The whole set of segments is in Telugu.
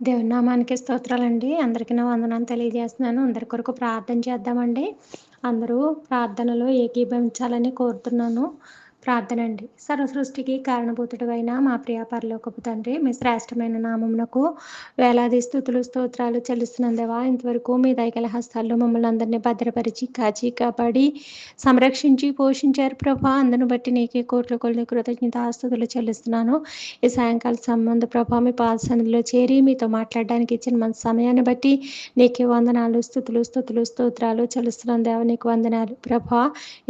దేవుని నామానికి స్తోత్రాలండి. అందరికీ నా వందనాన్ని తెలియజేస్తున్నాను. అందరి కొరకు ప్రార్థన చేద్దామండి. అందరూ ప్రార్థనలో ఏకీభవించాలని కోరుతున్నాను. ప్రార్థన అండి సర్వ సృష్టికి కారణభూతుడు అయిన మా ప్రియ పరలోకపు తండ్రి మీ శ్రేష్టమైన నామమునకు వేలాది స్థుతులు స్తోత్రాలు చెల్లిస్తున్నందేవా. ఇంతవరకు మీ దైకల హస్తాల్లో మమ్మల్ని అందరినీ భద్రపరిచి కాచి కాపాడి సంరక్షించి పోషించారు ప్రభా. అందరిని బట్టి నీకే కోట్ల కొలిని కృతజ్ఞత ఆస్తుతులు చెల్లిస్తున్నాను. ఈ సాయంకాల సంబంధ ప్రభా మీ పాదసన్నిధిలో చేరి మీతో మాట్లాడడానికి ఇచ్చిన మన సమయాన్ని బట్టి నీకే వందనాలు స్థుతులు స్థుతులు స్తోత్రాలు చెల్లిస్తున్నాను దేవ నీకు వందనాలు ప్రభా.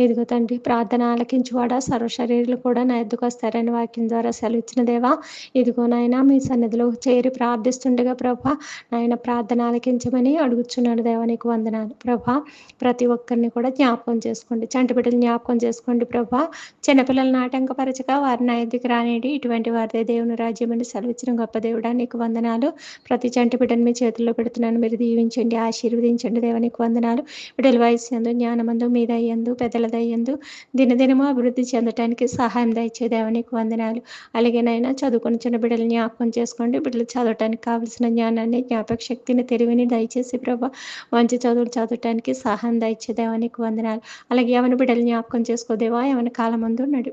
ఇదిగో తండ్రి ప్రార్థన ఆలకించువాడా సర్వ సర్వశరీరులు కూడా నా ఎద్దుకు వస్తారని వాక్యం ద్వారా సెలవిచ్చిన దేవా ఇదిగో నాయన మీ సన్నిధిలో చేరి ప్రార్థిస్తుండగా ప్రభా నాయన ప్రార్థన ఆలకించమని అడుగుచున్నాడు దేవా నీకు వందనాలు. ప్రభా ప్రతి ఒక్కరిని కూడా జ్ఞాపకం చేసుకోండి. చంటి బిడ్డలు జ్ఞాపకం చేసుకోండి ప్రభా. చిన్నపిల్లలను ఆటంకపరచక వారిని నా ఎద్దుకు రానేది ఇటువంటి వారిదే దేవుని రాజ్యం అని సెలవిచ్చిన గొప్ప దేవుడా నీకు వందనాలు. ప్రతి చంటి బిడ్డను మీ చేతుల్లో పెడుతున్నాను. మీరు దీవించండి ఆశీర్వదించండి దేవా నీకు వందనాలు. బిడ్డల వయసు ఎందు జ్ఞానమందు మీద అయ్యందు పెద్దల దయ్యందు దినదినము అభివృద్ధి పొందటానికి సహాయం దయచే దేవనికి వందనాలు. అలాగే నైనా చదువుకుని చిన్న బిడ్డలు జ్ఞాపకం చేసుకోండి. బిడ్డలు చదవటానికి కావలసిన జ్ఞానాన్ని జ్ఞాపక శక్తిని తెలివిని దయచేసి ప్రభా మంచి చదువులు చదవటానికి సహాయం దయచే దేవానికి వందనాలు. అలాగే ఎవరి బిడ్డలు జ్ఞాపకం చేసుకోదేవా ఎవరి కాలం ముందు నడు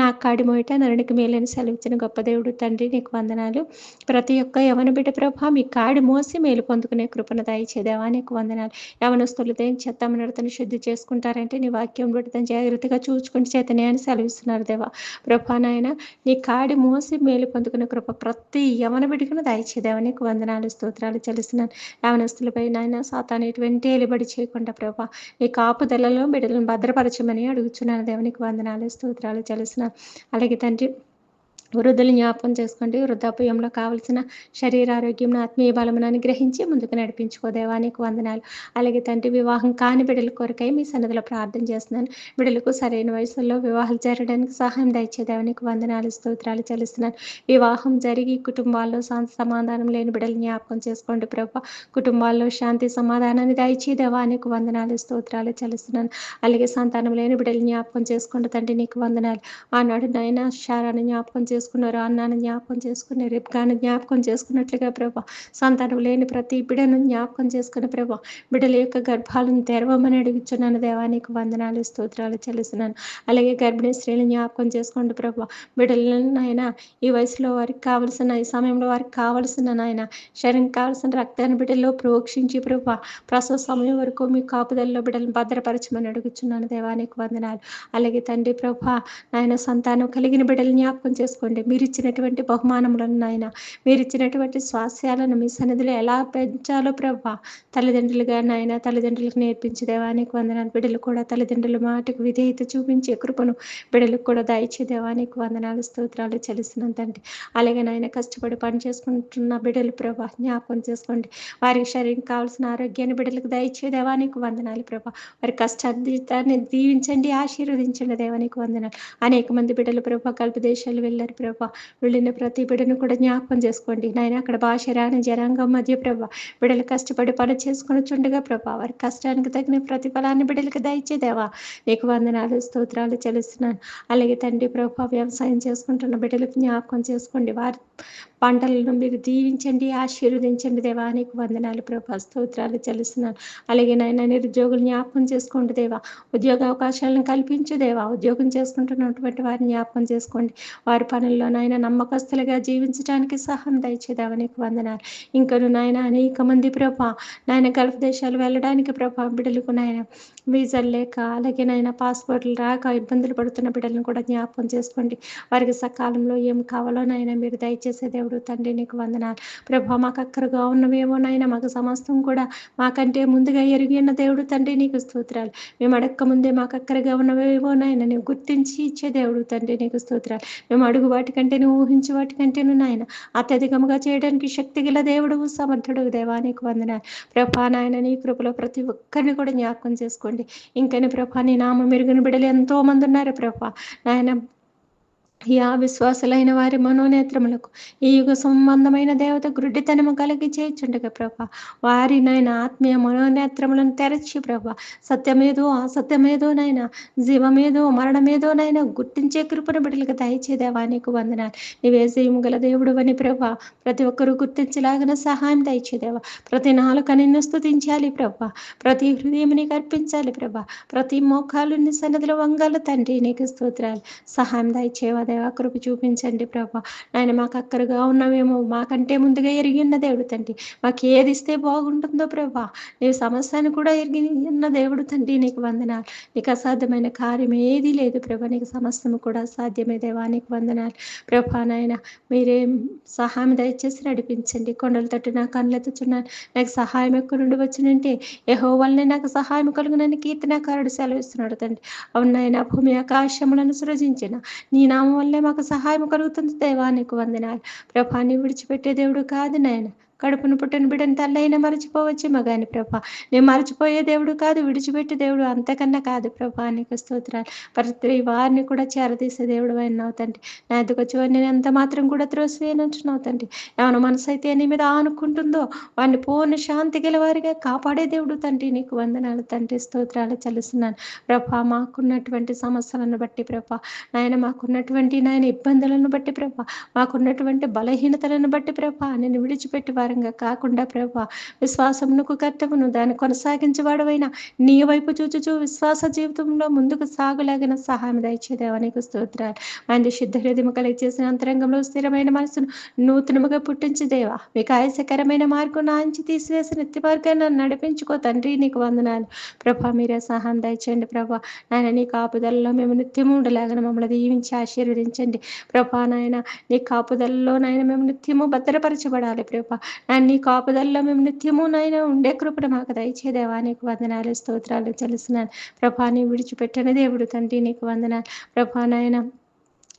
నా కాడి మోయట నరునికి మేలని సెలవిచ్చిన గొప్ప దేవుడు తండ్రి నీకు వందనాలు. ప్రతి ఒక్క యవన బిడ్డ ప్రభా మీ కాడి మోసి మేలు పొందుకునే కృపను దయచేదేవా నీకు వందనాలు. యవనస్తులు దేని చెత్త మనతను శుద్ధి చేసుకుంటారంటే నీ వాక్యం బిడ్డతను జాగ్రత్తగా చూసుకుంటే చేతనే అని సెలవిస్తున్నారు దేవా. ప్రభా నాయన నీ కాడి మోసి మేలు పొందుకున్న కృప ప్రతి యవన బిడ్డకును దయచేదేవా నీకు వందనాలు స్తోత్రాలు చెల్లిస్తున్నాను. యవనస్తులపై నాయన సాతాను ఎటువంటి ఎలిబడి చేయకుండా ప్రభా నీ కాపుదలలో బిడ్డలను భద్రపరచమని అడుగుచున్నాను నీకు వందనాలు స్తోత్రాలు చెల్లిస్తున్నాను. అలాగే తండ్రి వృద్ధులు జ్ఞాపకం చేసుకోండి వృద్ధాప్యంలో కావలసిన శరీర ఆరోగ్యం ఆత్మీయ బలమును అనుగ్రహించి ముందుకు నడిపించుకో దేవానికి వందనాలు. అలాగే తండ్రి వివాహం కాని బిడ్డల కొరకై మీ సన్నిధిలో ప్రార్థన చేస్తున్నాను. బిడ్డలకు సరైన వయసులో వివాహాలు జరగడానికి సహాయం దయచే దేవానికి వందనాలు స్తోత్రాలు చెల్లిస్తున్నాను. వివాహం జరిగి కుటుంబాల్లో శాంతి సమాధానం లేని బిడ్డలు జ్ఞాపకం చేసుకోండి ప్రభా. కుటుంబాల్లో శాంతి సమాధానాన్ని దయచే దేవానికి వందనాలు స్తోత్రాలు చెల్లిస్తున్నాను. అలాగే సంతానం లేని బిడ్డలు జ్ఞాపకం చేసుకోండి తండ్రి నీకు వందనాలు. ఆనాడు నైనా శారాన్ని జ్ఞాపకం చేసుకున్నారో అన్నాను జ్ఞాపకం చేసుకుని రేపుగాను జ్ఞాపకం చేసుకున్నట్లుగా ప్రభా. సంతానం లేని ప్రతి బిడ్డను జ్ఞాపకం చేసుకుని ప్రభా బిడ్డల యొక్క గర్భాలను తెరవమని అడుగుచున్నాను దేవానికి వందనాలు స్తోత్రాలు చెల్లిస్తున్నాను. అలాగే గర్భిణీ స్త్రీలు జ్ఞాపకం చేసుకోండి ప్రభా బిడ్డలను నాయన ఈ వయసులో వారికి కావలసిన ఈ సమయంలో వారికి కావలసిన నాయన శరీరం కావలసిన రక్తాన్ని బిడ్డల్లో ప్రోక్షించి ప్రభా ప్రసవ సమయం వరకు మీ కాపుదల్లో బిడ్డలను భద్రపరచమని అడుగుచున్నాను దేవానికి వందనాలు. అలాగే తండ్రి ప్రభా నాయన సంతానం కలిగిన బిడ్డలు జ్ఞాపకం చేసుకోండి మీరు ఇచ్చినటువంటి బహుమానములను నాయన మీరు ఇచ్చినటువంటి స్వాస్యాలను మీ సన్నిధిలో ఎలా పెంచాలో ప్రభా. తల్లిదండ్రులుగా నాయన తల్లిదండ్రులకు నేర్పించి దేవానికి వందనాలు. బిడ్డలు కూడా తల్లిదండ్రుల మాటకు విధేయత చూపించే కృపను బిడ్డలకు కూడా దయచే దేవానికి వందనాలు స్తోత్రాలు చెల్లిస్తున్నాను అలాగే నాయన కష్టపడి పని చేసుకుంటున్న బిడ్డలు ప్రభా జ్ఞాపకం చేసుకోండి. వారికి శరీరం కావాల్సిన ఆరోగ్యాన్ని బిడ్డలకు దయచే దేవానికి వందనాలు ప్రభా. వారి కష్టాన్ని దీవించండి ఆశీర్వదించండి దేవానికి వందనాలు. అనేక మంది బిడ్డలు ప్రభా కల్ప దేశాలు వెళ్ళారు. ప్రభా. వెళ్ళిన ప్రతి బిడ్డను కూడా జ్ఞాపకం చేసుకోండి. నాయన అక్కడ భాష రాని జనాంగం మధ్య ప్రభా బిడ్డలు కష్టపడి పని చేసుకుని చుండగా ప్రభా. వారి కష్టానికి తగిన ప్రతిఫలాన్ని బిడ్డలకు దయచేదేవా నీకు వందనాలు స్తోత్రాలు చెల్లిస్తున్నాను. అలాగే తండ్రి ప్రభా వ్యవసాయం చేసుకుంటున్న బిడ్డలకు జ్ఞాపకం చేసుకోండి. వారి పంటలను మీరు దీవించండి ఆశీర్వదించండి దేవా. నీకు వందనాలు ప్రభా స్తోత్రాలు చెల్లిస్తున్నాను. అలాగే నాయన నిరుద్యోగులు జ్ఞాపకం చేసుకోండి దేవా. ఉద్యోగ అవకాశాలను కల్పించు దేవా. ఉద్యోగం చేసుకుంటున్నటువంటి వారిని జ్ఞాపకం చేసుకోండి. వారి పనుల్లో నాయన నమ్మకస్తులుగా జీవించడానికి సహాయం దయచేదేవా నీకు వందనాలు. ఇంకను నాయన అనేక మంది ప్రభా నాయన గల్ఫ్ దేశాలు వెళ్ళడానికి ప్రభా బిడ్డలకు నాయన వీజాలు లేక అలాగే నాయన పాస్పోర్ట్లు రాక ఇబ్బందులు పడుతున్న బిడ్డలను కూడా జ్ఞాపకం చేసుకోండి. వారికి సకాలంలో ఏం కావాలో నాయన మీరు దయచేసే దేవుడు తండ్రి నీకు వందనాలు. ప్రభా మాకు అక్కరగా ఉన్నవేమో నాయన మాకు సమస్తం కూడా మాకంటే ముందుగా ఎరిగిన దేవుడు తండ్రి నీకు స్తోత్రాలు. మేము అడక్క ముందే మాకు అక్కరగా ఉన్నవేమో నాయన నువ్వు గుర్తించి ఇచ్చే దేవుడు తండ్రి నీకు స్తోత్రాలు. మేము అడుగు వాటికంటే నువ్వు వాటికంటేను వాటికంటే నాయన. అత్యధికంగా చేయడానికి శక్తి గల దేవుడు సమర్థుడు దేవా నీకు వందనాలు. ప్రభా నాయన నీ కృపలో ప్రతి ఒక్కరిని కూడా జ్ఞాపకం చేసుకోండి. ఇంకని ప్రభా నీ నామ మెరుగున బిడలు ఎంతో మంది ఉన్నారు ప్రభా. నాయన యా విశ్వాసులైన వారి మనోనేత్రములకు ఈ యుగ సంబంధమైన దేవత గుడ్డితనము కలిగి చేయుచుండగా ప్రభా. వారి నాయన ఆత్మీయ మనోనేత్రములను తెరచి ప్రభా. సత్యమేదో అసత్యమేదోనైనా జీవమేదో మరణమేదోనైనా గుర్తించే కృపను బిడ్డలకు దయచేదేవా నీకు వందనాలు. నీవే జయము గల దేవుడు అని ప్రభా. ప్రతి ఒక్కరూ గుర్తించలాగిన సహాయం దయచేదేవా ప్రతి నాలుక నిన్ను స్థుతించాలి ప్రభా. ప్రతి హృదయం నీకు అర్పించాలి ప్రభా. ప్రతి మోకాలు నీ సన్నదిలో వంగాలు తండ్రి నీకు స్తోత్రాలు. సహాయం దయచేవా దేవా కృప చూపించండి ప్రభా. నాయన మాకు అక్కరుగా ఉన్నవేమో మాకంటే ముందుగా ఎరిగిన దేవుడు తండ్రి. మాకు ఏది ఇస్తే బాగుంటుందో ప్రభా. నీవు సమస్యను కూడా ఎరిగిన దేవుడు తండ్రి నీకు వందనాలు. నీకు అసాధ్యమైన కార్యం ఏది లేదు ప్రభా. నీకు సమస్తము కూడా సాధ్యమే దేవా నీకు వందనాలు. ప్రభా నాయన మీరే సహాయం దయచేసి నడిపించండి. కొండల తట్టు నా కళ్ళెత్తుచున్నాను నాకు సహాయం ఎక్కడ నుండి వచ్చినంటే ఏహో వల్లనే నాకు సహాయం కలుగునని కీర్తనాకారుడు సెలవిస్తున్నాడు తండ్రి. అవునాయన భూమి ఆకాశములను సృజించిన. నీ నామం వల్లే మాకు సహాయం కలుగుతుంది. దేవా నీకు వందనాలు ప్రభాని విడిచిపెట్టే దేవుడు కాదు నాయన. కడుపును పుట్టిన బిడ్డను తల్లైనా మరచిపోవచ్చు మగాని ప్రభా. నేను మర్చిపోయే దేవుడు కాదు విడిచిపెట్టే దేవుడు అంతకన్నా కాదు ప్రభా. నీకు స్తోత్రాలు. ప్రతి వారిని కూడా చేరదీసే దేవుడు అయిన అవుతండి నా ఎదుకు వచ్చి నేను ఎంత మాత్రం కూడా త్రోసివేయనంటున్నావు తండ్రి. ఏమైనా మనసు అయితే నీ మీద ఆనుకుంటుందో వాడిని పూర్ణ శాంతి గలవారిగా కాపాడే దేవుడు తండ్రి. నీకు వందనాలు తండ్రి. స్తోత్రాలు చలుస్తున్నాను ప్రభా మాకున్నటువంటి సమస్యలను బట్టి ప్రభా. నాయన మాకున్నటువంటి నాయన ఇబ్బందులను బట్టి ప్రభా. మాకున్నటువంటి బలహీనతలను బట్టి ప్రభా. నేను విడిచిపెట్టి ప్రకారంగా కాకుండా ప్రభా విశ్వాసమునకు కర్తవును దాన్ని కొనసాగించేవాడవైనా నీ వైపు చూచుచూ విశ్వాస జీవితంలో ముందుకు సాగులాగిన సహాయం దయచేదేవానికి స్తోత్రాలు. ఆయన శుద్ధ హృదయం కలిగి చేసిన అంతరంగంలో స్థిరమైన మనసును నూతనముగా పుట్టించి దేవా మీకు ఆయాసకరమైన మార్గం నాంచి తీసివేసి నిత్య మార్గాన్ని నడిపించుకో తండ్రి నీకు వందనాలు. ప్రభా మీరే సహాయం దయచేయండి ప్రభా. నాయన నీ కాపుదలలో మేము నిత్యము ఉండలేగన మమ్మల్ని దీవించి ఆశీర్వదించండి. ప్రభా నాయన నీ కాపుదలలో నాయన మేము నిత్యము భద్రపరచబడాలి ప్రభా. నీ కాపుదల్లో మేము నిత్యము నాయన ఉండే కృపణ మాకు దయచేదేవా నీకు వందనాలు స్తోత్రాలు తెలుస్తున్నాను ప్రభా నీ విడిచిపెట్టని దేవుడు తండ్రి నీకు వందనాలు. ప్రభా నాయన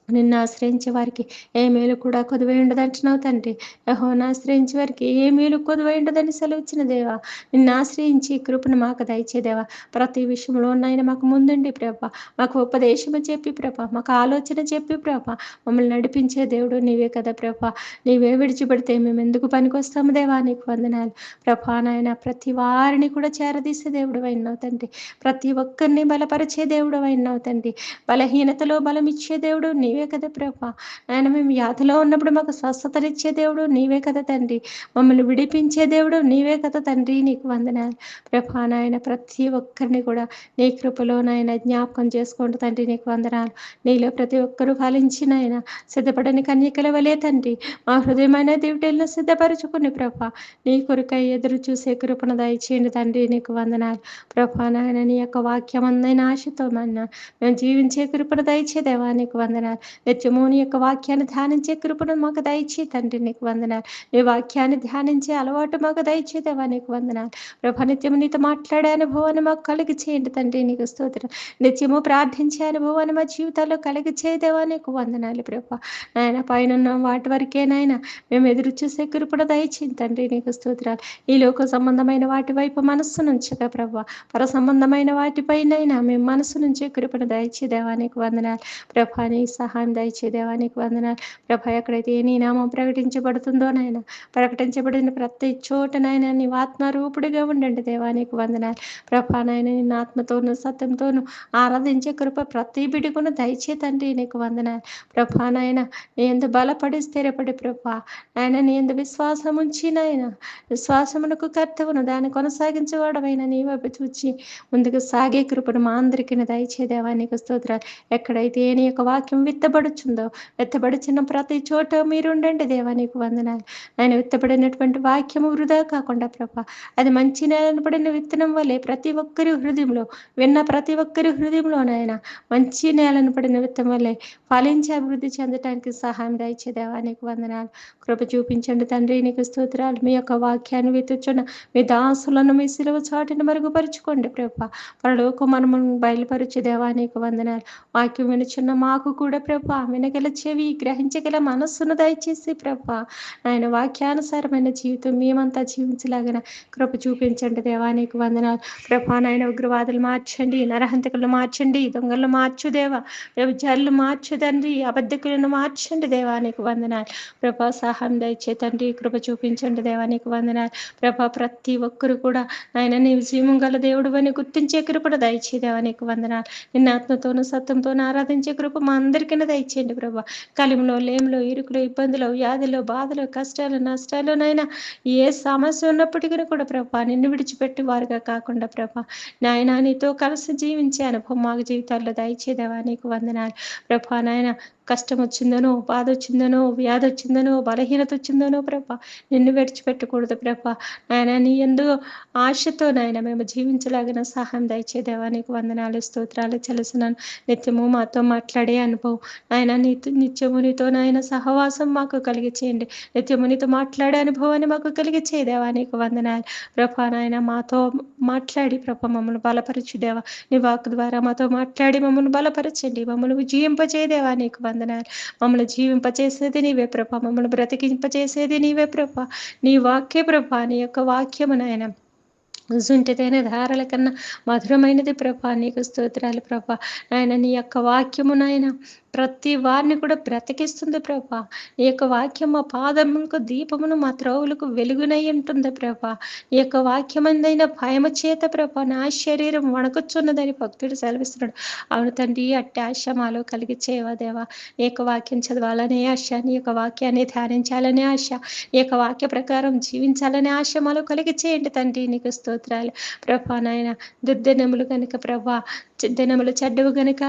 నిన్ను ఆశ్రయించే వారికి ఏ మేలు కూడా కొదువై ఉండదంటున్నావు తండ్రి. యహోను ఆశ్రయించే వారికి ఏ మేలు కొదువై ఉండదని సెలవుచ్చిన దేవా. నిన్ను ఆశ్రయించి కృపను మాకు దయచేదేవా ప్రతి విషయంలో నాయన మాకు ముందుండి ప్రభ. మాకు ఉపదేశము చెప్పి ప్రభ. మాకు ఆలోచన చెప్పి ప్రభ. మమ్మల్ని నడిపించే దేవుడు నీవే కదా ప్రభ. నీవే విడిచిపెడితే మేము ఎందుకు పనికొస్తాము దేవా నీకు వందనాలు. ప్రభా నాయన ప్రతి వారిని కూడా చేరదీసే దేవుడు అయినావు తండ్రి. ప్రతి ఒక్కరిని బలపరిచే దేవుడు అయినావు తండ్రి. బలహీనతలో బలం ఇచ్చే దేవుడు నీవే కదా ప్రభా. ఆయన మేము వ్యాధిలో ఉన్నప్పుడు మాకు స్వస్థతనిచ్చే దేవుడు నీవే కదా తండ్రి. మమ్మల్ని విడిపించే దేవుడు నీవే కదా తండ్రి నీకు వందనాలు. ప్రభా నాయన ప్రతి ఒక్కరిని కూడా నీ కృపలో నాయన జ్ఞాపకం చేసుకోండి తండ్రి నీకు వందనాలు. నీలో ప్రతి ఒక్కరూ ఫలించిన ఆయన సిద్ధపడని కన్యకల వలే తండ్రి మా హృదయమైన దేవుటెల్లో సిద్ధపరచుకుని ప్రభా నీ కొరకై ఎదురు చూసే కృపను దయచేయండి తండ్రి నీకు వందనాలు. ప్రభా నాయన నీ యొక్క వాక్యం అందైన ఆశతో మన్నా మేము జీవించే కృపను దయచే దేవా నీకు వందనాలు. నిత్యము నీ యొక్క వాక్యాన్ని ధ్యానించే కృపను మాకు దయచే తండ్రి నీకు వందనాలు. నీ వాక్యాన్ని ధ్యానించే అలవాటు మాకు దయచే దేవా నీకు వందనాలు. ప్రభా నిత్యము నీతో మాట్లాడే అనుభవాన్ని మాకు కలిగి చేయండి తండ్రి నీకు స్తోత్రం. నిత్యము ప్రార్థించే అనుభవాన్ని మా జీవితాల్లో కలిగి చేయదేవా నీకు వందనాలు ప్రభా. నాయన పైన వాటి వరకే నాయన మేము ఎదురు చూసే కృపణ దయచేయండి తండ్రి నీకు స్తోత్రాలు. ఈ లోక సంబంధమైన వాటి వైపు మనస్సు నుంచగా ప్రభా. పర సంబంధమైన వాటిపైనైనా మేము మనసు నుంచి కృపణ దయచేదేవా దేవానికి వందనాలు. ప్రభా నీ సహాయం దయచే దేవానికి వందనాలు. ప్రభా ఎక్కడైతే నీ నామం ప్రకటించబడుతుందో నాయన ప్రకటించబడిన ప్రతి చోట నాయన నీ ఆత్మరూపుడిగా ఉండండి దేవానికి వందనాలు. ప్రభా నాయన నిన్న ఆత్మతోను సత్యంతోను ఆరాధించే కృప ప్రతి బిడుగును దయచే తండ్రి నీకు వందనాలు. ప్రభా నాయన నీ ఎందు బలపడి స్థిరపడి ప్రభా నాయన నీ ఎందు విశ్వాసం ఉంచి నాయన విశ్వాసమునకు కర్తవును దాన్ని కొనసాగించేవాడమైన నీ వైపు చూచి ముందుకు సాగే కృపను మా అందరికీ దయచే దేవానికి స్తోత్రాలు. ఎక్కడైతే నీ యొక్క వాక్యం విత్తబడుచుందో విత్తబడుచున్న ప్రతి చోట మీరుండండి దేవానికి వందనాలు. ఆయన విత్తబడినటువంటి వాక్యము వృధా కాకుండా ప్రభా అది మంచి నేలపడిన విత్తనం వల్లే ప్రతి ఒక్కరి హృదయంలో విన్న ప్రతి ఒక్కరి హృదయంలో నాయన మంచి నేలను పడిన విత్తనం వల్లే ఫలించి అభివృద్ధి చెందడానికి సహాయం దయచే దేవానికి వందనాలు. కృప చూపించండి తండ్రి నీకు స్తోత్రాలు. మీ యొక్క వాక్యాన్ని వెతుచున్న మీ దాసులను మీ సిలువ చాటిని మరుగుపరుచుకోండి ప్రభా. పరలోకం మనము బయలుపరిచే దేవానికి వందనాలు. వాక్యం వినుచున్న మాకు కూడా ప్రభా వినగల చెవి గ్రహించగల మనస్సును దయచేసి ప్రభా. ఆయన వాక్యానుసారమైన జీవితం మేమంతా జీవించలాగిన కృప చూపించండి దేవానికి వందనాలు. ప్రభా నాయన ఉగ్రవాదులు మార్చండి నరహంతకులు మార్చండి దొంగలు మార్చు దేవా. వ్యభిచారులు మార్చు తండ్రి అబద్ధకులను మార్చండి దేవానికి వందనాలు. ప్రభా సహాయం దయచే తండ్రి కృప చూపించండి దేవానికి వందనాలు. ప్రభా ప్రతి ఒక్కరు కూడా ఆయన నీ జీవం గల దేవుడు అని గుర్తించే కృపడు దయచే దేవానికి వందనాలు. నిన్న ఆత్మతోనూ సత్యంతోనూ ఆరాధించే కృప మా అందరికీ దయచేయండి ప్రభా. కలిమిలో లేమిలో ఇరుకులో ఇబ్బందులు వ్యాధులు బాధలు కష్టాలు నష్టాలునైనా ఏ సమస్య ఉన్నప్పటికీ కూడా ప్రభా నిన్ను విడిచిపెట్టి వారుగా కాకుండా ప్రభా. నాయన నీతో కలిసి జీవించే అనుభవం మాకు జీవితాల్లో దయచేదేవా నీకు వందనాలు. ప్రభా నాయన కష్టం వచ్చిందనో బాధ వచ్చిందనో వ్యాధి వచ్చిందనో బలహీనత వచ్చిందనో ప్రభ నిన్ను విడిచిపెట్టకూడదు ప్రభ. నాయన నీ ఎందు ఆశతో నాయన మేము జీవించలాగిన సహాయం దయచేదేవా నీకు వందనాలు స్తోత్రాలు చెలుసున్నాను నిత్యము మాతో మాట్లాడే అనుభవం. నాయన నీ నిత్యము నీతో నాయన సహవాసం మాకు కలిగి చేయండి నిత్యము నీతో మాట్లాడే అనుభవాన్ని మాకు కలిగించేదేవా నీకు వందనాలు. ప్రభా నాయన మాతో మాట్లాడి ప్రభ మమ్మల్ని బలపరచుదేవా నీ వాక్ ద్వారా మాతో మాట్లాడి మమ్మల్ని బలపరచండి. మమ్మల్ని విజయింపచేదేవా నీకు వందనాలు. మమ్మల్ని జీవింపచేసేది నీవే ప్రభ. మమ్మల్ని బ్రతికింపచేసేది నీవే ప్రభ. నీ వాక్య ప్రభ నీ యొక్క వాక్యము నాయన. జుంటిదైన ధారల కన్నా మధురమైనది ప్రభా. నీకు స్తోత్రాలు ప్రభా. నాయన నీ యొక్క వాక్యము నాయన. ప్రతి వారిని కూడా బ్రతికిస్తుంది ప్రభా. ఈ యొక్క వాక్యం మా పాదములకు దీపమును మా త్రోవులకు వెలుగునై ఉంటుంది ప్రభా. ఈ యొక్క వాక్యమందైన భయము చేత ప్రభా నా శరీరం వణకుచున్నదని భక్తుడు సెలవిస్తున్నాడు. అవును తండ్రి అట్టి ఆశ మాలో కలిగి దేవా? ఈ యొక్క వాక్యం చదవాలనే ఆశ నీ యొక్క వాక్యాన్ని ధ్యానించాలనే ఆశ ఈ యొక్క వాక్య ప్రకారం జీవించాలనే ఆశ మాలో కలిగి చేయండి తండ్రి. నీకు స్తోత్రాలు. ప్రభా నాయన దుర్దినములు కనుక ప్రభా దినములు చెడ్డవు గనుక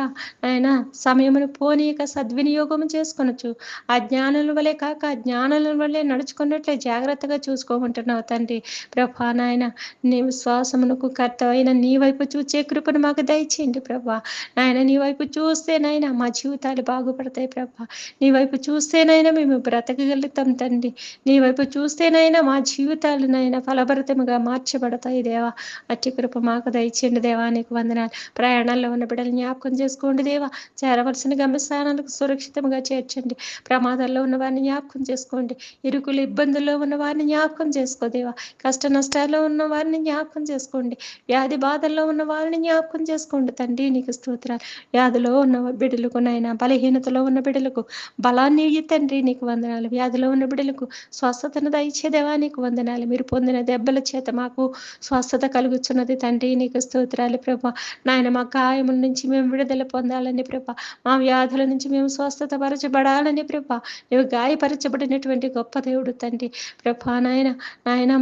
ఆయన సమయమును పోనీయక సద్వినియోగం చేసుకొనొచ్చు ఆ జ్ఞానుల వలె కాక జ్ఞానుల వలె నడుచుకున్నట్లే జాగ్రత్తగా చూసుకోమంటున్నావు తండ్రి. ప్రభా నాయన నీ శ్వాసమునకు కర్త అయిన నీ వైపు చూచే కృపను మాకు దయచేయండి ప్రభా. నాయన నీ వైపు చూస్తేనైనా మా జీవితాలు బాగుపడతాయి ప్రభా. నీ వైపు చూస్తేనైనా మేము బ్రతకగలుగుతాం తండ్రి. నీ వైపు చూస్తేనైనా మా జీవితాలనైనా ఫలభరితముగా మార్చబడతాయి దేవా. అట్టి కృప మాకు దయచేయండి దేవా. నీకు వందనాలు. ప్రయాణ ప్రయాణాల్లో ఉన్న బిడ్డలు జ్ఞాపకం చేసుకోండి దేవా. చేరవలసిన గమ్యస్థానాలకు సురక్షితంగా చేర్చండి. ప్రమాదాల్లో ఉన్న వారిని జ్ఞాపకం చేసుకోండి. ఇరుకులు ఇబ్బందుల్లో ఉన్న వారిని జ్ఞాపకం చేసుకో దేవా. కష్ట నష్టాల్లో ఉన్న వారిని జ్ఞాపకం చేసుకోండి. వ్యాధి బాధల్లో ఉన్న వారిని జ్ఞాపకం చేసుకోండి. తండ్రి నీకు స్తోత్రాలు. వ్యాధిలో ఉన్న బిడ్డలకు నైనా బలహీనతలో ఉన్న బిడ్డలకు బలాన్ని ఇయ్యి తండ్రి నీకు వందనాలు. వ్యాధిలో ఉన్న బిడ్డలకు స్వస్థతను దయచేదేవా నీకు వందనాలు. మీరు పొందిన దెబ్బల చేత మాకు స్వస్థత కలుగుతున్నది తండ్రి నీకు స్తోత్రాలు ప్రభా. నాయన మా గాయముల నుంచి మేము విడుదల పొందాలని ప్రభ. మా వ్యాధుల నుంచి మేము స్వస్థత పరచబడాలని ప్రభ. నువ్వు గాయపరచబడినటువంటి గొప్ప దేవుడు తండ్రి. ప్రభా నాయన నాయన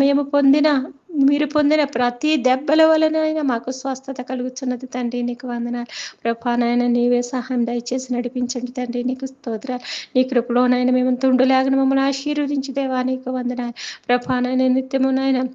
మేము పొందిన మీరు పొందిన ప్రతి దెబ్బల వలన మాకు స్వస్థత కలుగుతున్నది తండ్రి. నీకు వందనాలు. ప్రభానాయన నీవే సహాయం దయచేసి నడిపించండి తండ్రి. నీకు స్తోత్రాలు. నీ కృపలోనైనా మేము తుండులాగిన మమ్మల్ని ఆశీర్వదించి దేవా నీకు వందనాలు. ప్రభానాయన నిత్యమునైనా నిత్యము నాయన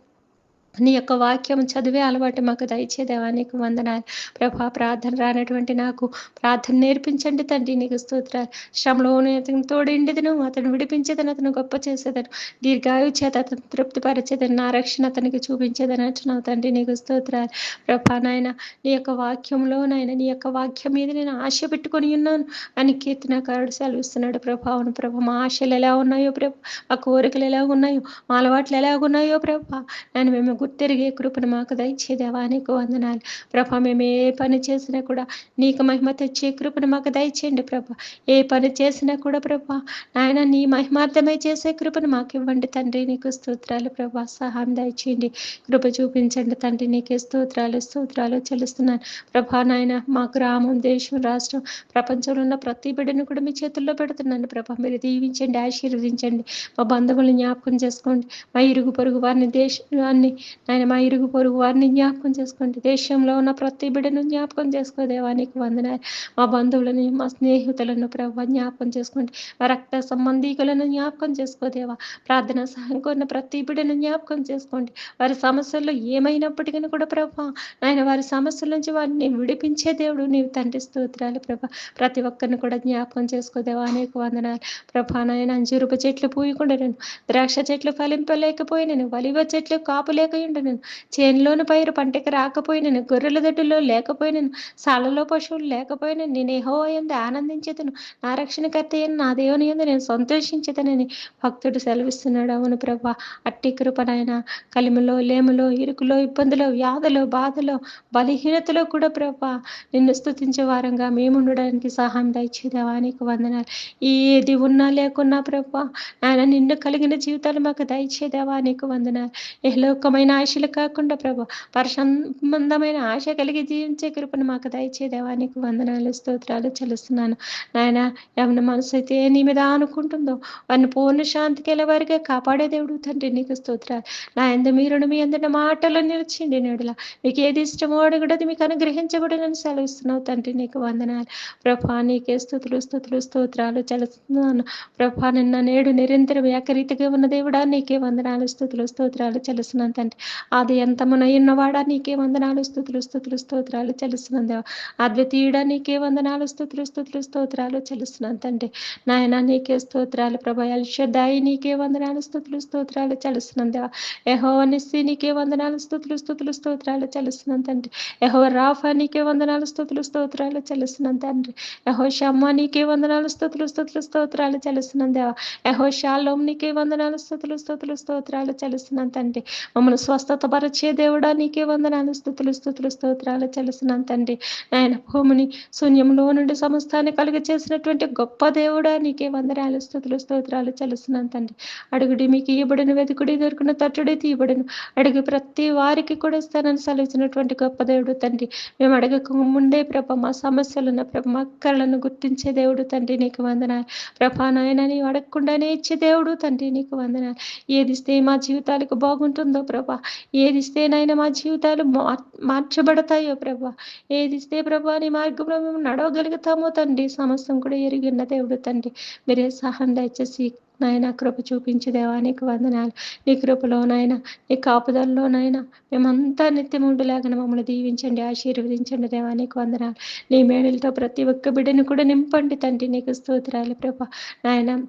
నీ యొక్క వాక్యం చదివే అలవాటు మాకు దయచేదేవా నీకు వందనాలు. ప్రభా ప్రార్థన రానటువంటి నాకు ప్రార్థన నేర్పించండి తండ్రి నీకు స్తోత్రాలు. శ్రమలో అతను తోడిండిదను అతను విడిపించేదని అతను గొప్ప చేసేదను. దీర్ఘాయు చేత అతను తృప్తిపరిచేదని నా రక్షణ అతనికి చూపించేదని అంటున్నావు తండ్రి నీకు స్తోత్రాలు. ప్రభా నాయన నీ యొక్క వాక్యంలో నాయన నీ యొక్క వాక్యం మీద నేను ఆశ పెట్టుకొని ఉన్నాను. అని కీర్తనకారుడు సెలవిస్తున్నాడు. ప్రభావను ప్రభ మా ఆశలు ఎలా ఉన్నాయో ప్రభ మా కోరికలు ఎలా ఉన్నాయో మా అలవాట్లు ఎలా ఉన్నాయో ప్రభ నేను మేము గుర్తెరిగే కృపను మాకు దయచేదేవా నీకు వందనాలు. ప్రభ మేము ఏ పని చేసినా కూడా నీకు మహిమ తెచ్చే కృపను మాకు దయచేయండి ప్రభ. ఏ పని చేసినా కూడా ప్రభ నాయన నీ మహిమార్థమై చేసే కృపను మాకు ఇవ్వండి తండ్రి. నీకు స్తోత్రాలు ప్రభా సహాయం దయచేయండి. కృప చూపించండి తండ్రి. నీకే స్తోత్రాలు స్తోత్రాలు చెల్లిస్తున్నాను. ప్రభా నాయన మా గ్రామం దేశం రాష్ట్రం ప్రపంచంలో ఉన్న ప్రతి బిడ్డను కూడా మీ చేతుల్లో పెడుతున్నాను ప్రభా. మీరు దీవించండి ఆశీర్వదించండి. మా బంధువులను జ్ఞాపకం చేసుకోండి. మా ఇరుగు పొరుగు వారిని దేశాన్ని ఆయన మా ఇరుగు పొరుగు వారిని జ్ఞాపకం చేసుకోండి. దేశంలో ఉన్న ప్రతి బిడ్డను జ్ఞాపకం చేసుకో దేవానికి వందనాలు. మా బంధువులను మా స్నేహితులను ప్రభు జ్ఞాపకం చేసుకోండి. మా రక్త సంబంధీకులను జ్ఞాపకం చేసుకోదేవా ప్రార్థన సహాయం కోరిన ప్రతి బిడ్డను జ్ఞాపకం చేసుకోండి. వారి సమస్యల్లో ఏమైనప్పటికీ కూడా ప్రభా ఆయన వారి సమస్యల నుంచి వారిని విడిపించే దేవుడు నీవు తండ్రి స్తోత్రాలు ప్రభా. ప్రతి ఒక్కరిని కూడా జ్ఞాపకం చేసుకోదేవా అనేక వందనాలు. ప్రభా నాయన అంజూరుపు చెట్లు పూయకుండా ద్రాక్ష చెట్లు ఫలింపలేకపోయినను వలివ చెట్లు కాపులేక లేకపోయిండు చేనులోని పైరు పంటకి రాకపోయినను గొర్రెల దొడ్డిలో లేకపోయినను సాలలో పశువులు లేకపోయినను నేను ఏహో ఎందు ఆనందించేతను నా రక్షణకర్త అయిన నా దేవుని ఎందు నేను సంతోషించేతనని భక్తుడు సెలవిస్తున్నాడు. అవును ప్రభా అట్టి కృపనైనా కలిమిలో లేములో ఇరుకులో ఇబ్బందులో వ్యాధులో బాధలో బలహీనతలో కూడా ప్రభా నిన్ను స్థుతించే వారంగా మేము ఉండడానికి సహాయం దయచేదేవా నీకు వందనాలు. ఏది ఉన్నా లేకున్నా ప్రభా ఆయన నిన్ను కలిగిన జీవితాలు మాకు దయచేదేవా నీకు వందనాలు. ఏలోకమైన ఆశలు కాకుండా ప్రభు పరసంబంధమైన ఆశ కలిగి జీవించే కృపను మాకు దయచేదేవా నీకు వందనాలు స్తోత్రాలు చెల్లిస్తున్నాను. నాయన ఎవరి మనసు అయితే నీ మీద అనుకుంటుందో వారిని పూర్ణ శాంతికి వెళ్ళేవారిగా కాపాడే దేవుడు తండ్రి నీకు స్తోత్రాలు. నా ఎందు మీరు మీ అందరి మాటలు నిలిచిండి నేడులా. మీకు ఏది ఇష్టమో అడుగుడది మీకు అనుగ్రహించబడినని సెలవిస్తున్నావు తండ్రి నీకు వందనాలు. ప్రభా నీకే స్థుతులు స్థుతులు స్తోత్రాలు చెల్లిస్తున్నాను. ప్రభా నిన్న నేడు నిరంతరం ఏకరీతిగా ఉన్న దేవుడా నీకే వందనాలు స్థుతులు స్తోత్రాలు చెల్లిస్తున్నాను తండ్రి. అది ఎంతమున ఉన్నవాడా నీకే వందనాలు. స్థుతులు స్థుతులు స్తోత్రాలు చెల్లిస్తున్నాను దేవా. అద్వితీయుడా నీకే వందనాలు. స్థుతులు స్థుతులు స్తోత్రాలు చెల్లిస్తున్నాను తండ్రి. నాయన నీకే స్తోత్రాలు. ప్రభా ఎల్షదాయి నీకే వందనాలు. స్థుతులు స్తోత్రాలు చెల్లిస్తున్నాను దేవా. యహో నిస్సి నీకే వందనాలు. స్థుతులు స్థుతులు స్తోత్రాలు చెల్లిస్తున్నాను తండ్రి. యహో రాఫా నీకే వందనాలు. స్థుతులు స్తోత్రాలు చెల్లిస్తున్నాను తండ్రి. యహో షమ్మ నీకే వందనాలు. స్థుతులు స్థుతులు స్తోత్రాలు చెల్లిస్తున్నాను దేవా. యహో షాలోం నీకే వందనాలు. స్థుతులు స్థుతులు స్తోత్రాలు చెల్లిస్తున్నాను తండ్రి. మమ్మల్ని స్వస్థతపరిచే దేవుడా నీకే వందనాలు. స్థుతులు స్థుతులు స్తోత్రాలు చెల్లిస్తున్నాను తండ్రి. నాయన భూమిని శూన్యంలో నుండి సమస్తాన్ని కలుగ చేసినటువంటి గొప్ప దేవుడా నీకే వందనాలు. స్థుతులు స్తోత్రాలు చెల్లిస్తున్నాను తండ్రి. అడుగుడి మీకు ఇవ్వబడిన వెతుకుడి దొరికిన తట్టుడి తీయబడిన. అడుగు ప్రతి వారికి కూడా ఇస్తానని సెలవిచ్చినటువంటి గొప్ప దేవుడు తండ్రి. మేము అడగక ముందే ప్రభ మా సమస్యలను ప్రభ మా అక్కర్లను గుర్తించే దేవుడు తండ్రి నీకు వందనాలు. ప్రభా నాయన నీవు అడగకుండానే ఇచ్చే దేవుడు తండ్రి నీకు వందనాలు. ఏది ఇస్తే మా జీవితాలకు బాగుంటుందో ప్రభా ఏదిస్తేనైనా మా జీవితాలు మార్- మార్చబడతాయో ప్రభా. ఏది ఇస్తే ప్రభా నీ మార్గంలో మేము నడవగలుగుతామో తండ్రి సమస్తం కూడా ఎరిగిన దేవుడు తండ్రి. మీరే సహాయం దయచేసి నాయన కృప చూపించే దేవానికి వందనాలు. నీ కృపలో నాయన నీ కాపుదల్లో నాయన మేమంతా నిత్యముండులాగా మమ్మల్ని దీవించండి ఆశీర్వదించండి దేవానికి వందనాలు. నీ మేడలతో ప్రతి ఒక్క బిడ్డను కూడా నింపండి తండ్రి నీకు స్తోత్రాలు ప్రభా. నాయన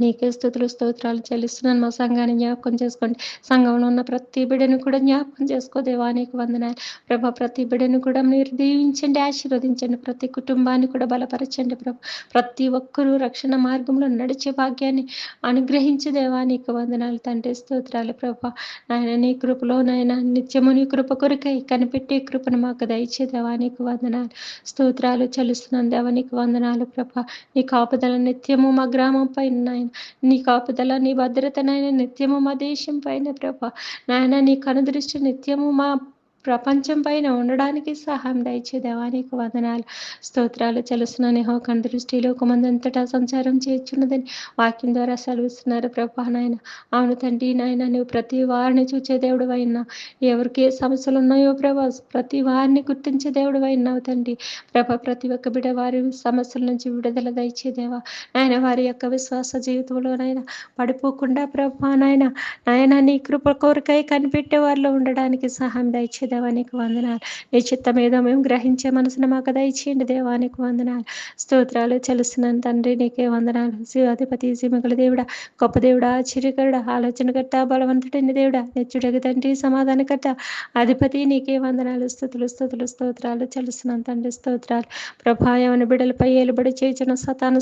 నీకే స్థుతులు స్తోత్రాలు చెల్లిస్తున్నాను. మా సంఘాన్ని జ్ఞాపకం చేసుకోండి. సంఘంలో ఉన్న ప్రతి బిడ్డను కూడా జ్ఞాపకం చేసుకో. దేవానికి నీకు వందనాలు. ప్రభా ప్రతి బిడ్డను కూడా మీరు దీవించండి ఆశీర్వదించండి. ప్రతి కుటుంబాన్ని కూడా బలపరచండి ప్రభా. ప్రతి ఒక్కరూ రక్షణ మార్గంలో నడిచే భాగ్యాన్ని అనుగ్రహించి దేవానికి నీకు వందనాలు. తండ్రి స్తోత్రాలు ప్రభా. నాయన నీ కృపలో నాయన నిత్యము నీ కృప కొరకై కనిపెట్టే కృపను మాకు దయచే దేవానికి నీకు వందనాలు. స్తోత్రాలు చెల్లిస్తున్నాను దేవా నీకు వందనాలు ప్రభా. నీ కాపుదల నిత్యము మా గ్రామం పైన నాయన నీ కాపుదల నీ భద్రత నాయన నిత్యము మా దేశం పైన ప్రభా. నాయన నీ కనుదృష్టి నిత్యము మా ప్రపంచం పైన ఉండడానికి సహాయం దయచే దేవానికి వందనాలు. స్తోత్రాలు చెలుస్తున్నాను హో కందృష్టిలో మందంతటా సంచారం చేర్చున్నదని వాక్యం ద్వారా సెలవిస్తున్నారు ప్రభా నాయన. అవును తండ్రి నాయన నువ్వు ప్రతి వారిని చూచే దేవుడు అయినా ఎవరికి ఏ సమస్యలు ఉన్నాయో ప్రభా ప్రతి వారిని గుర్తించే దేవుడు అయినావు తండ్రి. ప్రభా ప్రతి ఒక్క బిడ వారి సమస్యల నుంచి విడుదల దయచేదేవా నాయన వారి యొక్క విశ్వాస జీవితంలో నాయన పడిపోకుండా ప్రభా నాయన. నాయన నీ కృప కోరికై కనిపెట్టే వారిలో ఉండడానికి సహాయం దయచేదేవా దేవానికి వందనాలు. నీ చిత్తం ఏదో మేము గ్రహించే మనసును మాకు దయచేయండి దేవానికి వందనాలు. స్తోత్రాలు చలుస్తున్న తండ్రి నీకే వందనాలు. శివాధిపతి సీమకుల దేవుడా గొప్ప దేవుడా ఆశ్చర్యకరుడా ఆలోచనకర్త బలవంతుడిని దేవుడా నెచ్చుడగ తండ్రి సమాధానకర్త అధిపతి నీకే వందనాలు. స్థుతులు స్థుతులు స్తోత్రాలు చలుస్తున్న తండ్రి స్తోత్రాలు. ప్రభాయమని బిడలపై ఏలుబడి చేసిన సతాను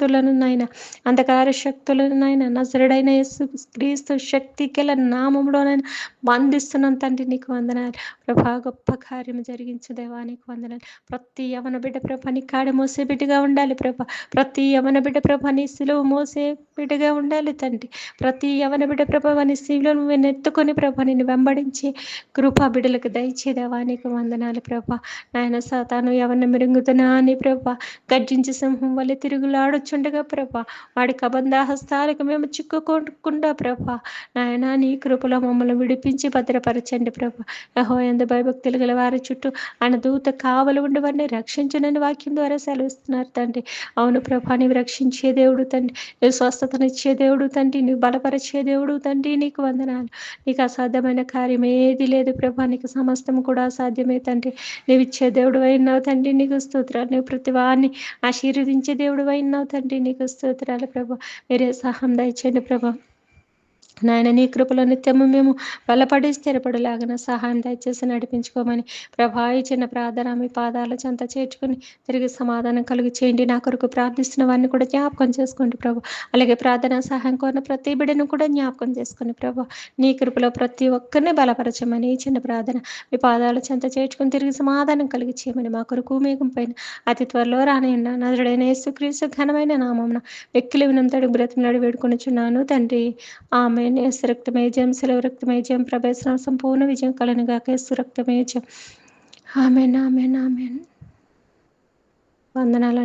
శక్తులను నాయన అంధకార శక్తులను నాయన నజరుడైన యేసు క్రీస్తు శక్తి గల నామంలోనైనా బంధిస్తున్నాను తండ్రి నీకు వందనాలు. ప్రభా గొప్ప కార్యం జరిగించు దేవానికి వందనాలు. ప్రతి యవన బిడ్డ ప్రభాని కాడ మోసే బిడ్డగా ఉండాలి ప్రభా. ప్రతి యవన బిడ్డ ప్రభా నీ సిలువ మోసే బిడ్డగా ఉండాలి తండ్రి. ప్రతి యవన బిడ్డ ప్రభా నీ శిలువను నువ్వు నెత్తుకొని ప్రభా నిన్ను వెంబడించి కృపా బిడ్డలకు దయచే దేవానికి వందనాలు ప్రభ. నాయన సాతాను ఎవరిని మెరుగుతున్నా అని ప్రభా గర్జించి సింహం వల్ల తిరుగులాడొచ్చుండగా ప్రభా వాడి కబంధాహస్తాలకు మేము చిక్కుకోకుండా ప్రభా. నాయన నీ కృపలో మమ్మల్ని విడిపించి భద్రపరచండి ప్రభా. యహో ఎందు భయభక్తులు గల వారి చుట్టూ ఆయన దూత కావలు ఉండి రక్షించనని వాక్యం ద్వారా సెలవిస్తున్నారు తండ్రి. అవును ప్రభా నీవు రక్షించే దేవుడు తండ్రి. నువ్వు స్వస్థతనిచ్చే దేవుడు తండ్రి. నువ్వు బలపరిచే దేవుడు తండ్రి. నీకు వందనాలు. నీకు అసాధ్యమైన కార్యం ఏది లేదు ప్రభా. నీకు సమస్తం కూడా అసాధ్యమే తండ్రి. నీవు ఇచ్చే దేవుడు అయినావు తండ్రి. నీకు స్తోత్రాలు. నువ్వు ప్రతి ఆశీర్వదించే దేవుడు అయినావు తండ్రి. నీకు స్తోత్రాలు ప్రభు. మీరే సహాయం దయచేయండి ప్రభా. నాయన నీ కృపలో నిత్యము మేము బలపడి స్థిరపడులాగిన సహాయం దయచేసి నడిపించుకోమని ప్రభా ఈ చిన్న ప్రార్థన మీ పాదాల చెంత చేర్చుకుని తిరిగి సమాధానం కలిగి చేయండి. నా కొరకు ప్రార్థిస్తున్న వారిని కూడా జ్ఞాపకం చేసుకోండి ప్రభు. అలాగే ప్రార్థన సహాయం కోరిన ప్రతి బిడ్డను కూడా జ్ఞాపకం చేసుకోండి ప్రభు. నీ కృపలో ప్రతి ఒక్కరిని బలపరచమని ఈ చిన్న ప్రార్థన మీ పాదాల చెంత చేర్చుకుని తిరిగి సమాధానం కలిగి చేయమని మా కొరకు మేఘం పైన అతి త్వరలో రానయ్యండి నదుడైన యేసుక్రీస్తు ఘనమైన నామమున వెక్కిలి వినంతడు బ్రతిమలాడి వేడుకొనిచున్నాను తండ్రి. ఆమె రక్తమే జయం సెలవు రక్తమే జయం ప్రభేశ్వరం సంపూర్ణ విజయం కలనుగా కేసు రక్తమే జయం ఆమెన్ ఆమెన్ ఆమెన్ వందనాలు